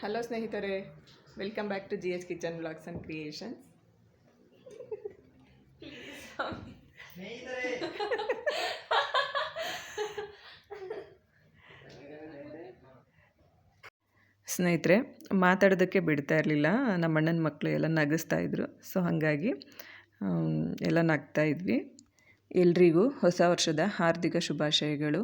Hello ಸ್ನೇಹಿತರೆ welcome back to G S kitchen blogs and creations ಸ್ನೇಹಿತರೆ, ಮಾತಾಡೋದಕ್ಕೆ ಬಿಡ್ತಾ ಇರಲಿಲ್ಲ. ನಮ್ಮ ಅಣ್ಣನ ಮಕ್ಕಳು ಎಲ್ಲ ನಗಿಸ್ತಾ ಇದ್ರು. ಸೊ ಹಾಗಾಗಿ ಎಲ್ಲ ನಗ್ತಾ ಇದ್ವಿ. ಎಲ್ರಿಗೂ ಹೊಸ ವರ್ಷದ ಹಾರ್ದಿಕ ಶುಭಾಶಯಗಳು.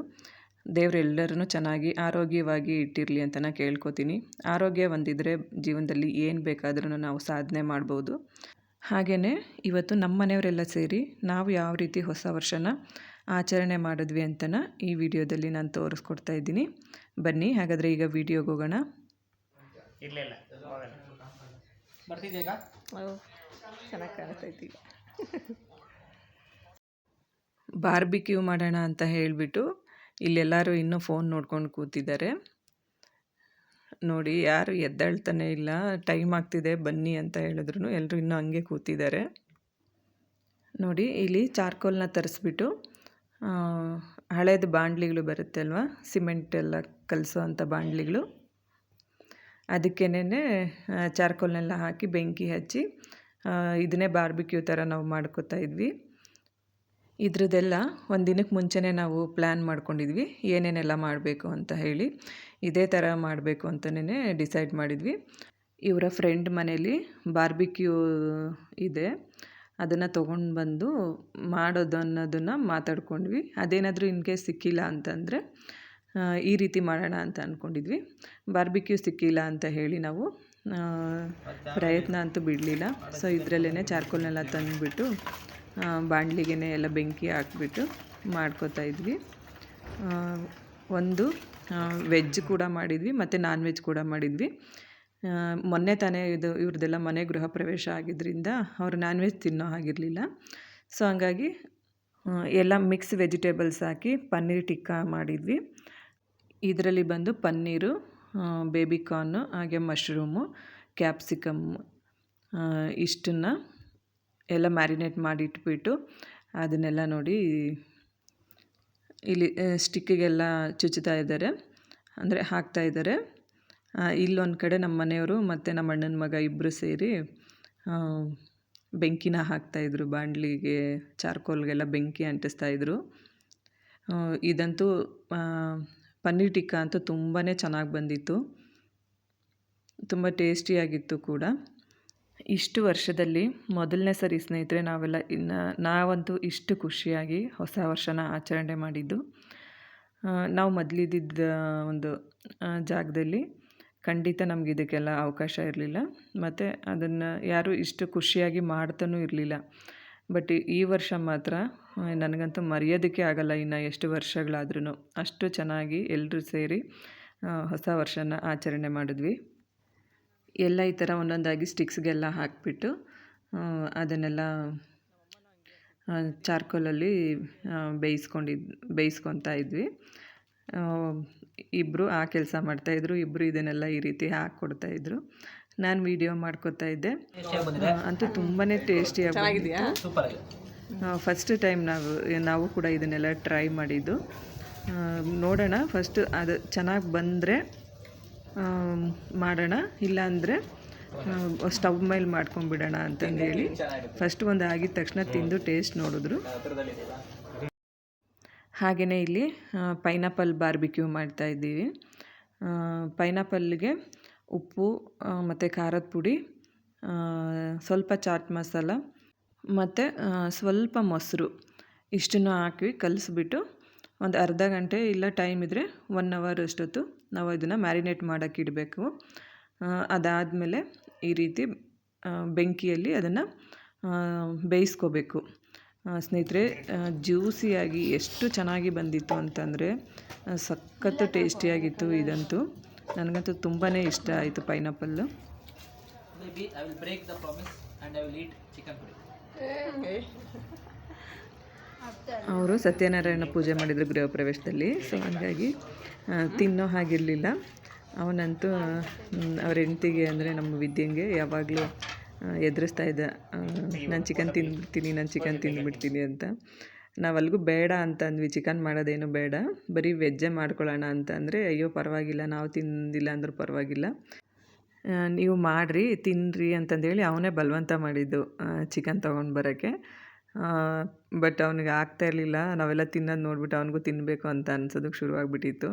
ದೇವರೆಲ್ಲರನ್ನು ಚೆನ್ನಾಗಿ ಆರೋಗ್ಯವಾಗಿ ಇಟ್ಟಿರಲಿ ಅಂತ ನಾನು ಕೇಳ್ಕೊತೀನಿ. ಆರೋಗ್ಯ ಒಂದಿದ್ದರೆ ಜೀವನದಲ್ಲಿ ಏನು ಬೇಕಾದ್ರೂ ನಾವು ಸಾಧನೆ ಮಾಡ್ಬೋದು. ಹಾಗೆಯೇ ಇವತ್ತು ನಮ್ಮ ಮನೆಯವರೆಲ್ಲ ಸೇರಿ ನಾವು ಯಾವ ರೀತಿ ಹೊಸ ವರ್ಷನ ಆಚರಣೆ ಮಾಡಿದ್ವಿ ಅಂತನ ಈ ವಿಡಿಯೋದಲ್ಲಿ ನಾನು ತೋರಿಸ್ಕೊಡ್ತಾ ಇದ್ದೀನಿ. ಬನ್ನಿ ಹಾಗಾದರೆ ಈಗ ವಿಡಿಯೋಗೆ ಹೋಗೋಣ. ಚೆನ್ನಾಗಿ ಕಾಣಿಸ್ತೈತಿ ಬಾರ್ಬಿಕ್ಯೂ ಮಾಡೋಣ ಅಂತ ಹೇಳಿಬಿಟ್ಟು ಇಲ್ಲೆಲ್ಲರೂ ಇನ್ನೂ ಫೋನ್ ನೋಡ್ಕೊಂಡು ಕೂತಿದ್ದಾರೆ. ನೋಡಿ, ಯಾರು ಎದ್ದೇಳ್ತಾನೆ ಇಲ್ಲ, ಟೈಮ್ ಆಗ್ತಿದೆ, ಬನ್ನಿ ಅಂತ ಹೇಳಿದ್ರು ಎಲ್ಲರೂ ಇನ್ನೂ ಹಂಗೆ ಕೂತಿದ್ದಾರೆ. ನೋಡಿ, ಇಲ್ಲಿ ಚಾರ್ಕೋಲ್ನ ತರಿಸ್ಬಿಟ್ಟು ಹಳೇದು ಬಾಂಡ್ಲಿಗಳು ಬರುತ್ತೆ ಅಲ್ವಾ? ಸಿಮೆಂಟ್ ಎಲ್ಲ ಕಲಸೋ ಅಂಥ ಬಾಂಡ್ಲಿಗಳು ಅದಕ್ಕೇನೆ ಚಾರ್ಕೋಲ್ನೆಲ್ಲ ಹಾಕಿ ಬೆಂಕಿ ಹಚ್ಚಿ ಇದನ್ನೇ ಬಾರ್ಬಿಕ್ಯೂ ಥರ ನಾವು ಮಾಡ್ಕೋತಾ ಇದ್ವಿ. ಇದ್ರದ್ದೆಲ್ಲ ಒಂದು ದಿನಕ್ಕೆ ಮುಂಚೆನೇ ನಾವು ಪ್ಲ್ಯಾನ್ ಮಾಡ್ಕೊಂಡಿದ್ವಿ. ಏನೇನೆಲ್ಲ ಮಾಡಬೇಕು ಅಂತ ಹೇಳಿ ಇದೇ ಥರ ಮಾಡಬೇಕು ಅಂತಲೇ ಡಿಸೈಡ್ ಮಾಡಿದ್ವಿ. ಇವರ ಫ್ರೆಂಡ್ ಮನೇಲಿ ಬಾರ್ಬಿಕ್ಯೂ ಇದೆ. ಅದನ್ನು ತೊಗೊಂಡು ಬಂದು ಮಾಡೋದು ಅನ್ನೋದನ್ನು ಮಾತಾಡ್ಕೊಂಡ್ವಿ. ಅದೇನಾದರೂ ಇನ್ ಕೇಸ್ ಸಿಕ್ಕಿಲ್ಲ ಅಂತಂದರೆ ಈ ರೀತಿ ಮಾಡೋಣ ಅಂತ ಅಂದ್ಕೊಂಡಿದ್ವಿ ಬಾರ್ಬಿಕ್ಯೂ ಸಿಕ್ಕಿಲ್ಲ ಅಂತ ಹೇಳಿ ನಾವು ಪ್ರಯತ್ನ ಅಂತೂ ಬಿಡಲಿಲ್ಲ. ಸೊ ಇದರಲ್ಲೇ ಚಾರ್ಕೋಲ್ನೆಲ್ಲ ತಂದುಬಿಟ್ಟು ಬಾಣಲಿಗೆ ಎಲ್ಲ ಬೆಂಕಿ ಹಾಕ್ಬಿಟ್ಟು ಮಾಡ್ಕೋತಾ ಇದ್ವಿ. ಒಂದು ವೆಜ್ ಕೂಡ ಮಾಡಿದ್ವಿ, ಮತ್ತು ನಾನ್ ವೆಜ್ ಕೂಡ ಮಾಡಿದ್ವಿ. ಮೊನ್ನೆ ತಾನೇ ಇದು ಇವ್ರದ್ದೆಲ್ಲ ಮನೆ ಗೃಹ ಪ್ರವೇಶ ಆಗಿದ್ದರಿಂದ ಅವರು ನಾನ್ ವೆಜ್ ತಿನ್ನೋ ಹಾಗಿರಲಿಲ್ಲ. ಸೊ ಹಂಗಾಗಿ ಎಲ್ಲ ಮಿಕ್ಸ್ ವೆಜಿಟೇಬಲ್ಸ್ ಹಾಕಿ ಪನ್ನೀರ್ ಟಿಕ್ಕಾ ಮಾಡಿದ್ವಿ. ಇದರಲ್ಲಿ ಬಂದು ಪನ್ನೀರು ಬೇಬಿ ಕಾರ್ನು ಹಾಗೆ ಮಶ್ರೂಮು ಕ್ಯಾಪ್ಸಿಕಮ್ ಇಷ್ಟನ್ನು ಎಲ್ಲ ಮ್ಯಾರಿನೇಟ್ ಮಾಡಿ ಇಟ್ಬಿಟ್ಟು ಅದನ್ನೆಲ್ಲ ನೋಡಿ ಇಲ್ಲಿ ಸ್ಟಿಕ್ಕಿಗೆಲ್ಲ ಚುಚ್ಚುತ್ತಾ ಇದ್ದಾರೆ. ಅಂದರೆ ಹಾಕ್ತಾ ಇದ್ದಾರೆ. ಇಲ್ಲೊಂದು ಕಡೆ ನಮ್ಮ ಮನೆಯವರು ಮತ್ತು ನಮ್ಮ ಅಣ್ಣನ ಮಗ ಇಬ್ಬರು ಸೇರಿ ಬೆಂಕಿನ ಹಾಕ್ತಾಯಿದ್ರು ಬಾಣಲಿಗೆ, ಚಾರ್ಕೋಲ್ಗೆಲ್ಲ ಬೆಂಕಿ ಅಂಟಿಸ್ತಾ ಇದ್ರು. ಇದಂತೂ ಪನ್ನೀರ್ ಟಿಕ್ಕಾ ಅಂತೂ ತುಂಬಾ ಚೆನ್ನಾಗಿ ಬಂದಿತ್ತು. ತುಂಬ ಟೇಸ್ಟಿಯಾಗಿತ್ತು ಕೂಡ. ಇಷ್ಟು ವರ್ಷದಲ್ಲಿ ಮೊದಲನೇ ಸರಿ ಸ್ನೇಹಿತರೆ ನಾವೆಲ್ಲ ಇನ್ನು ನಾವಂತೂ ಇಷ್ಟು ಖುಷಿಯಾಗಿ ಹೊಸ ವರ್ಷನ ಆಚರಣೆ ಮಾಡಿದ್ದು. ನಾವು ಮೊದಲಿದ್ದ ಒಂದು ಜಾಗದಲ್ಲಿ ಖಂಡಿತ ನಮ್ಗೆ ಇದಕ್ಕೆಲ್ಲ ಅವಕಾಶ ಇರಲಿಲ್ಲ. ಮತ್ತು ಅದನ್ನು ಯಾರೂ ಇಷ್ಟು ಖುಷಿಯಾಗಿ ಮಾಡ್ತಾನೂ ಇರಲಿಲ್ಲ. ಬಟ್ ಈ ವರ್ಷ ಮಾತ್ರ ನನಗಂತೂ ಮರೆಯೋದಕ್ಕೆ ಆಗಲ್ಲ ಇನ್ನು ಎಷ್ಟು ವರ್ಷಗಳಾದ್ರೂ ಅಷ್ಟು ಚೆನ್ನಾಗಿ ಎಲ್ಲರೂ ಸೇರಿ ಹೊಸ ವರ್ಷನ ಆಚರಣೆ ಮಾಡಿದ್ವಿ. ಎಲ್ಲ ಈ ಥರ ಒಂದೊಂದಾಗಿ ಸ್ಟಿಕ್ಸ್ಗೆಲ್ಲ ಹಾಕಿಬಿಟ್ಟು ಅದನ್ನೆಲ್ಲ ಚಾರ್ಕೋಲಲ್ಲಿ ಬೇಯಿಸ್ಕೊಂಡಿದ್ ಬೇಯಿಸ್ಕೊತಾ ಇದ್ವಿ. ಇಬ್ಬರು ಆ ಕೆಲಸ ಮಾಡ್ತಾಯಿದ್ರು ಇಬ್ಬರು ಇದನ್ನೆಲ್ಲ ಈ ರೀತಿ ಹಾಕ್ಕೊಡ್ತಾಯಿದ್ರು ನಾನು ವಿಡಿಯೋ ಮಾಡ್ಕೊತಾ ಇದ್ದೆ. ಅಂತೂ ತುಂಬಾ ಟೇಸ್ಟಿಯಾಗಿ ಸೂಪರ್ ಆಗಿದೆ ಫಸ್ಟ್ ಟೈಮ್ ನಾವು ನಾವು ಕೂಡ ಇದನ್ನೆಲ್ಲ ಟ್ರೈ ಮಾಡಿದ್ದು. ನೋಡೋಣ ಫಸ್ಟ್ ಅದು ಚೆನ್ನಾಗಿ ಬಂದರೆ ಮಾಡೋಣ. ಇಲ್ಲಾಂದರೆ ಸ್ಟವ್ ಮೇಲೆ ಮಾಡ್ಕೊಂಡ್ಬಿಡೋಣ ಅಂತಂದೇಳಿ ಫಸ್ಟ್ ಒಂದು ಆಗಿದ ತಕ್ಷಣ ತಿಂದು ಟೇಸ್ಟ್ ನೋಡಿದ್ರು. ಹಾಗೆಯೇ ಇಲ್ಲಿ ಪೈನಾಪಲ್ ಬಾರ್ಬಿಕ್ಯೂ ಮಾಡ್ತಾ ಇದ್ದೀವಿ. ಪೈನಾಪಲ್ಗೆ ಉಪ್ಪು ಮತ್ತು ಖಾರದ ಪುಡಿ ಸ್ವಲ್ಪ ಚಾಟ್ ಮಸಾಲ, ಮತ್ತು ಸ್ವಲ್ಪ ಮೊಸರು ಇಷ್ಟನ್ನು ಹಾಕಿ ಕಲಿಸ್ಬಿಟ್ಟು ಒಂದು ಅರ್ಧ ಗಂಟೆ ಇಲ್ಲ ಟೈಮ್ ಇದ್ದರೆ ಒನ್ ಅವರ್ ಅಷ್ಟೊತ್ತು ನಾವು ಇದನ್ನು ಮ್ಯಾರಿನೇಟ್ ಮಾಡೋಕ್ಕೆ ಇಡಬೇಕು. ಅದಾದಮೇಲೆ ಈ ರೀತಿ ಬೆಂಕಿಯಲ್ಲಿ ಅದನ್ನು ಬೇಯಿಸ್ಕೋಬೇಕು. ಸ್ನೇಹಿತರೆ ಜ್ಯೂಸಿಯಾಗಿ ಎಷ್ಟು ಚೆನ್ನಾಗಿ ಬಂದಿತ್ತು ಅಂತಂದರೆ ಸಖತ್ತು ಟೇಸ್ಟಿಯಾಗಿತ್ತು ಇದಂತೂ. ನನಗಂತೂ ತುಂಬಾ ಇಷ್ಟ ಆಯಿತು pineapple. I will break the promise and I will eat chicken ಪುಡಿ ಅವರು ಸತ್ಯನಾರಾಯಣ ಪೂಜೆ ಮಾಡಿದರು ಗೃಹ ಪ್ರವೇಶದಲ್ಲಿ. ಸೊ ಹಾಗಾಗಿ ತಿನ್ನೋ ಹಾಗಿರಲಿಲ್ಲ. ಅವನಂತೂ ಅವ್ರ ಹೆಂಡ್ತಿಗೆ ಅಂದರೆ ನಮ್ಮ ವಿದ್ಯೆಂಗೆ ಯಾವಾಗಲೂ ಎದುರಿಸ್ತಾ ಇದ್ದ ನಾನು ಚಿಕನ್ ತಿಂದ್ಬಿಡ್ತೀನಿ ನಾನು ಚಿಕನ್ ತಿಂದ್ಬಿಡ್ತೀನಿ ಅಂತ. ನಾವು ಅಲ್ಲಿಗೂ ಬೇಡ ಅಂತ ಅಂದ್ವಿ. ಚಿಕನ್ ಮಾಡೋದೇನು ಬೇಡ. ಬರೀ ವೆಜ್ಜೇ ಮಾಡ್ಕೊಳ್ಳೋಣ ಅಂತ ಅಂದರೆ, ಅಯ್ಯೋ, ಪರವಾಗಿಲ್ಲ, ನಾವು ತಿಂದಿಲ್ಲ ಅಂದರೂ ಪರವಾಗಿಲ್ಲ. ನೀವು ಮಾಡಿರಿ ತಿನ್ನಿರಿ ಅಂತಂದೇಳಿ ಅವನೇ ಬಲವಂತ ಮಾಡಿದ್ದು ಚಿಕನ್ ತೊಗೊಂಡು ಬರೋಕ್ಕೆ. ಬಟ್ ಅವನಿಗೆ ಆಗ್ತಾ ಇರಲಿಲ್ಲ. ನಾವೆಲ್ಲ ತಿನ್ನೋದು ನೋಡಿಬಿಟ್ಟು ಅವನಿಗೂ ತಿನ್ನಬೇಕು ಅಂತ ಅನ್ಸೋದಕ್ಕೆ ಶುರುವಾಗ್ಬಿಟ್ಟಿತ್ತು.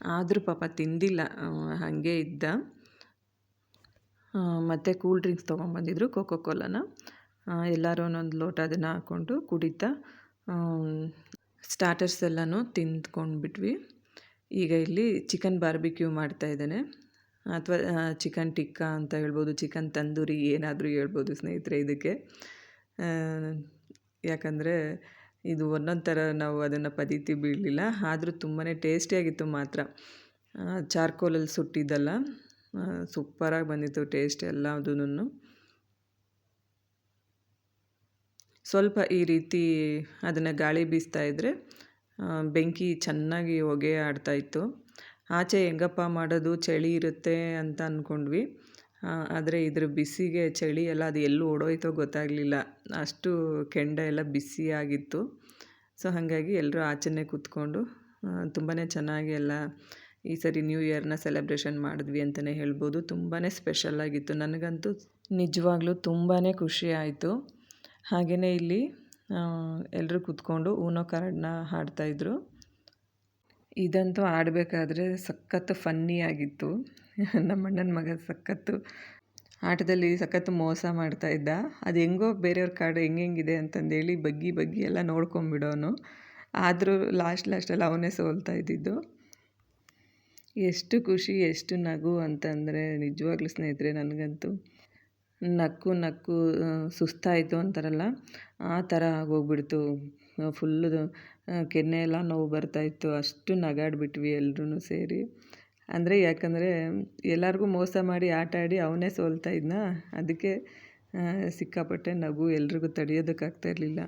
ಆದರೂ ಪಾಪ ತಿಂದಿಲ್ಲ. ಹಾಗೆ ಇದ್ದ. ಮತ್ತು ಕೂಲ್ ಡ್ರಿಂಕ್ಸ್ ತೊಗೊಂಬಂದಿದ್ರು ಕೋಕೋ ಕೋಲನ ಎಲ್ಲರೂ ಒಂದೊಂದು ಲೋಟ ಅದನ್ನು ಹಾಕ್ಕೊಂಡು ಕುಡಿತಾ ಸ್ಟಾರ್ಟರ್ಸ್ ಎಲ್ಲನೂ ತಿಂದ್ಕೊಂಡ್ಬಿಟ್ವಿ. ಈಗ ಇಲ್ಲಿ ಚಿಕನ್ ಬಾರ್ಬಿಕ್ಯೂ ಮಾಡ್ತಾ ಇದ್ದಾನೆ. ಅಥವಾ ಚಿಕನ್ ಟಿಕ್ಕಾ ಅಂತ ಹೇಳ್ಬೋದು ಚಿಕನ್ ತಂದೂರಿ ಏನಾದರೂ ಹೇಳ್ಬೋದು ಸ್ನೇಹಿತರೆ ಇದಕ್ಕೆ. ಯಾಕಂದರೆ ಇದು ಒಂದೊಂದು ಥರ ನಾವು ಅದನ್ನು ಪದೀತಿ ಬೀಳಲಿಲ್ಲ ಆದರೂ ತುಂಬಾ ಟೇಸ್ಟಿಯಾಗಿತ್ತು ಮಾತ್ರ. ಚಾರ್ಕೋಲಲ್ಲಿ ಸುಟ್ಟಿದ್ದಲ್ಲ ಸೂಪರಾಗಿ ಬಂದಿತ್ತು ಟೇಸ್ಟ್ ಎಲ್ಲದೂ ಸ್ವಲ್ಪ ಈ ರೀತಿ ಅದನ್ನು ಗಾಳಿ ಬೀಸ್ತಾ ಇದ್ದರೆ ಬೆಂಕಿ ಚೆನ್ನಾಗಿ ಹೊಗೆ ಆಡ್ತಾಯಿತ್ತು ಆಚೆ ಹೆಂಗಪ್ಪ ಮಾಡೋದು, ಚಳಿ ಇರುತ್ತೆ ಅಂತ ಅಂದ್ಕೊಂಡ್ವಿ ಆದರೆ ಇದ್ರ ಬಿಸಿಗೆ ಚಳಿ ಎಲ್ಲ ಅದು ಎಲ್ಲೂ ಓಡೋಯ್ತೋ ಗೊತ್ತಾಗಲಿಲ್ಲ. ಅಷ್ಟು ಕೆಂಡ ಎಲ್ಲ ಬಿಸಿಯಾಗಿತ್ತು ಸೊ ಹಾಗಾಗಿ ಎಲ್ಲರೂ ಆಚೆನೆ ಕೂತ್ಕೊಂಡು ತುಂಬಾ ಚೆನ್ನಾಗಿ ಎಲ್ಲ ಈ ಸರಿ ನ್ಯೂ ಇಯರ್ನ ಸೆಲೆಬ್ರೇಷನ್ ಮಾಡಿದ್ವಿ ಅಂತಲೇ ಹೇಳ್ಬೋದು. ತುಂಬಾ ಸ್ಪೆಷಲ್ಲಾಗಿತ್ತು ನನಗಂತೂ ನಿಜವಾಗ್ಲೂ ತುಂಬಾ ಖುಷಿ ಆಯಿತು. ಹಾಗೆಯೇ ಇಲ್ಲಿ ಎಲ್ಲರೂ ಕೂತ್ಕೊಂಡು ಊನೋ ಕಾರ್ಡ್ನ ಹಾಡ್ತಾಯಿದ್ರು ಇದಂತೂ ಆಡಬೇಕಾದ್ರೆ ಸಖತ್ತು ಫನ್ನಿ ಆಗಿತ್ತು. ನಮ್ಮ ಅಣ್ಣನ ಮಗ ಸಖತ್ತು ಆಟದಲ್ಲಿ ಸಖತ್ತು ಮೋಸ ಮಾಡ್ತಾ ಇದ್ದ. ಅದು ಹೆಂಗೋ ಬೇರೆಯವ್ರ ಕಾರ್ಡ್ ಹೆಂಗೆಂಗಿದೆ ಅಂತಂದೇಳಿ ಬಗ್ಗಿ ಬಗ್ಗಿ ಎಲ್ಲ ನೋಡ್ಕೊಂಬಿಡೋನು. ಆದರೂ ಲಾಸ್ಟ್ ಲಾಸ್ಟಲ್ಲಿ ಅವನೇ ಸೋಲ್ತಾ ಇದ್ದಿದ್ದು. ಎಷ್ಟು ಖುಷಿ, ಎಷ್ಟು ನಗು ಅಂತಂದರೆ ನಿಜವಾಗ್ಲೂ ಸ್ನೇಹಿತರೆ ನನಗಂತೂ. ನಕ್ಕು ನಕ್ಕು ಸುಸ್ತಾಯಿತು ಅಂತಾರಲ್ಲ, ಆ ಥರ ಆಗೋಗ್ಬಿಡ್ತು. ಫುಲ್ಲು ಕೆನ್ನೆ ಎಲ್ಲ ನೋವು ಬರ್ತಾಯಿತ್ತು ಅಷ್ಟು ನಗಾಡ್ಬಿಟ್ವಿ ಎಲ್ಲರೂ ಸೇರಿ. ಅಂದರೆ ಯಾಕಂದರೆ ಎಲ್ಲರಿಗೂ ಮೋಸ ಮಾಡಿ ಆಟ ಆಡಿ ಅವನೇ ಸೋಲ್ತಾ ಇದ್ನ. ಅದಕ್ಕೆ ಸಿಕ್ಕಾಪಟ್ಟೆ ನಗು ಎಲ್ರಿಗೂ ತಡೆಯೋದಕ್ಕಾಗ್ತಾ ಇರಲಿಲ್ಲ.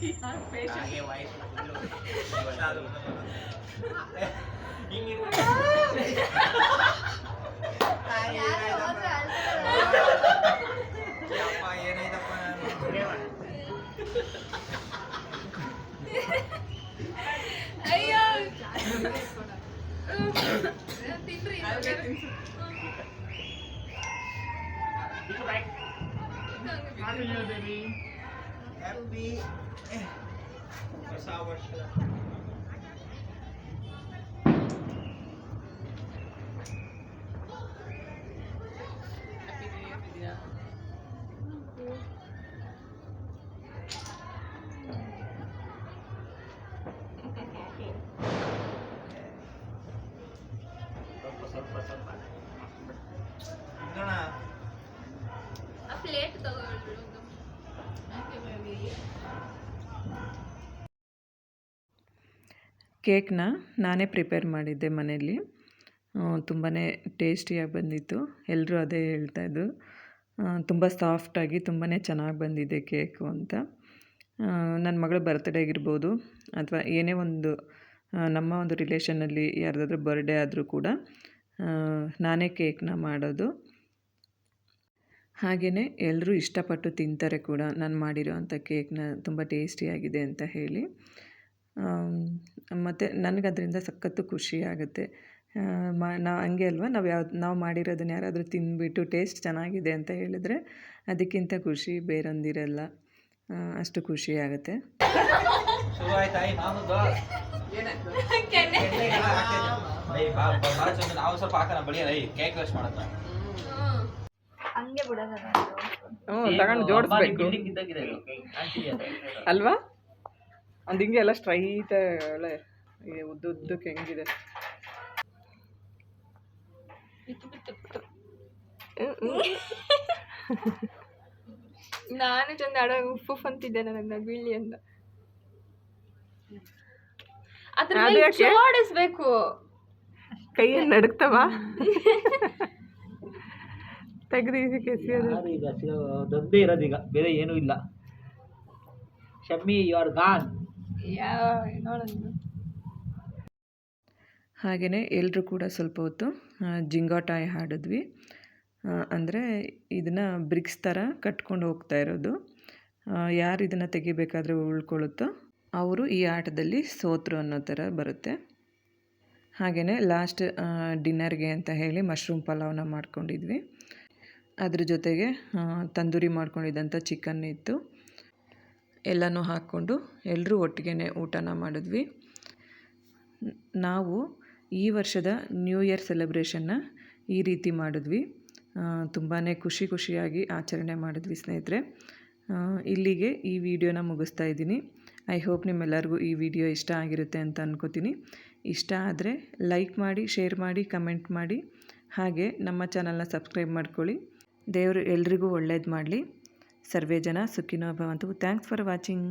Kaya wise na kulo. Masyado mo. Ingin Happy New Year, baby. ಕಿರ್ಚಿದ್ದು ಅಯ್ಯೋ ತಿನ್ರಿ ಆ ಕೇಕ್ನ ನಾನೇ ಪ್ರಿಪೇರ್ ಮಾಡಿದ್ದೆ ಮನೆಯಲ್ಲಿ. ತುಂಬಾ ಟೇಸ್ಟಿಯಾಗಿ ಬಂದಿತ್ತು. ಎಲ್ಲರೂ ಅದೇ ಹೇಳ್ತಾಯಿದ್ರು ತುಂಬ ಸಾಫ್ಟಾಗಿ ತುಂಬಾ ಚೆನ್ನಾಗಿ ಬಂದಿದೆ ಕೇಕು ಅಂತ. ನನ್ನ ಮಗಳ ಬರ್ತ್ಡೇಗಿರ್ಬೋದು ಅಥವಾ ಏನೇ ಒಂದು ನಮ್ಮ ಒಂದು ರಿಲೇಷನಲ್ಲಿ ಯಾರ್ದಾದ್ರೂ ಬರ್ಡೇ ಆದರೂ ಕೂಡ ನಾನೇ ಕೇಕ್ನ ಮಾಡೋದು. ಹಾಗೆಯೇ ಎಲ್ಲರೂ ಇಷ್ಟಪಟ್ಟು ತಿಂತಾರೆ ಕೂಡ. ನಾನು ಮಾಡಿರೋ ಅಂಥ ಕೇಕ್ನ ತುಂಬ ಟೇಸ್ಟಿಯಾಗಿದೆ ಅಂತ ಹೇಳಿ. ಮತ್ತು ನನಗದರಿಂದ ಸಖತ್ತು ಖುಷಿ ಆಗುತ್ತೆ ಆ, ಮಾ ನಾ ಹಂಗೆ ಅಲ್ವಾ? ನಾವು ಯಾವ್ದು ನಾವು ಮಾಡಿರೋದನ್ನ ಯಾರಾದರೂ ತಿಂದುಬಿಟ್ಟು ಟೇಸ್ಟ್ ಚೆನ್ನಾಗಿದೆ ಅಂತ ಹೇಳಿದ್ರೆ ಅದಕ್ಕಿಂತ ಖುಷಿ ಬೇರೊಂದಿರಲ್ಲ. ಅಷ್ಟು ಖುಷಿ ಬಿಡೋದ ಹ್ಞೂ ತಗೊಂಡು ಜೋಡಿಸ್ಬೇಕು. ಅಲ್ವಾ? ಒಂದು ಹಿಂಗೆ ಎಲ್ಲ ಸ್ಟ್ರೈಟ್ ಒಳ್ಳೆ ಉದ್ದ ಉದ್ದಕ್ಕೆ ಹೆಂಗಿದೆ. ನಾನು ಚಂದ ಆಡೋ ಉಪ್ಪು ಅಂತಿದ್ದೆ ನನ್ನ ಬೀಳಿ ಅಂತ. ಅದ್ರ ಅದು? ಜೋಡಿಸ್ಬೇಕು. ಕೈಯಲ್ಲಿ ನಡುಕ್ತವ ತೆಗೆದು ಎಸೆಯೋದು ಈಗ ದೊಡ್ಡದೇ ಇರೋದು ಬೇರೆ ಏನೂ ಇಲ್ಲ. ಶಮ್ಮಿ ಯು ಆರ್ ಗಾನ್ ಯಾವ ಹಾಗೆಯೇ ಎಲ್ಲರೂ ಕೂಡ ಸ್ವಲ್ಪ ಹೊತ್ತು ಜಿಂಗಾಟಾಯ್ ಜಿಂಗಾಟಾಯ ಹಾಡಿದ್ವಿ. ಅಂದರೆ ಇದನ್ನು ಬ್ರಿಕ್ಸ್ ಥರ ಕಟ್ಕೊಂಡು ಹೋಗ್ತಾ ಇರೋದು. ಯಾರು ಇದನ್ನು ತೆಗಿಬೇಕಾದ್ರೆ ಉಳ್ಕೊಳ್ಳುತ್ತೋ ಅವರು ಈ ಆಟದಲ್ಲಿ ಸೋತರು ಅನ್ನೋ ಥರ ಬರುತ್ತೆ. ಹಾಗೆಯೇ ಲಾಸ್ಟ್ ಡಿನ್ನರ್ಗೆ ಅಂತ ಹೇಳಿ ಮಶ್ರೂಮ್ ಪಲಾವ್ನ ಮಾಡ್ಕೊಂಡಿದ್ವಿ. ಅದ್ರ ಜೊತೆಗೆ ತಂದೂರಿ ಮಾಡ್ಕೊಂಡಿದ್ದಂಥ ಚಿಕನ್ ಇತ್ತು. ಎಲ್ಲನೂ ಹಾಕ್ಕೊಂಡು ಎಲ್ಲರೂ ಒಟ್ಟಿಗೆ ಊಟನ ಮಾಡಿದ್ವಿ. ನಾವು ಈ ವರ್ಷದ ನ್ಯೂ ಇಯರ್ ಸೆಲೆಬ್ರೇಷನ್ನ ಈ ರೀತಿ ಮಾಡಿದ್ವಿ. ತುಂಬಾ ಖುಷಿ ಖುಷಿಯಾಗಿ ಆಚರಣೆ ಮಾಡಿದ್ವಿ ಸ್ನೇಹಿತರೆ. ಇಲ್ಲಿಗೆ ಈ ವಿಡಿಯೋನ ಮುಗಿಸ್ತಾ ಇದ್ದೀನಿ. ಐ ಹೋಪ್ ನಿಮ್ಮೆಲ್ಲರಿಗೂ ಈ ವಿಡಿಯೋ ಇಷ್ಟ ಆಗಿರುತ್ತೆ ಅಂತ ಅನ್ಕೋತೀನಿ. ಇಷ್ಟ ಆದರೆ ಲೈಕ್ ಮಾಡಿ ಶೇರ್ ಮಾಡಿ ಕಮೆಂಟ್ ಮಾಡಿ. ಹಾಗೆ ನಮ್ಮ ಚಾನಲ್ನ ಸಬ್ಸ್ಕ್ರೈಬ್ ಮಾಡ್ಕೊಳ್ಳಿ. ದೇವರು ಎಲ್ರಿಗೂ ಒಳ್ಳೇದು ಮಾಡಲಿ. सर्वे जन सुखिनो भवन्तु थैंक्स फॉर वाचिंग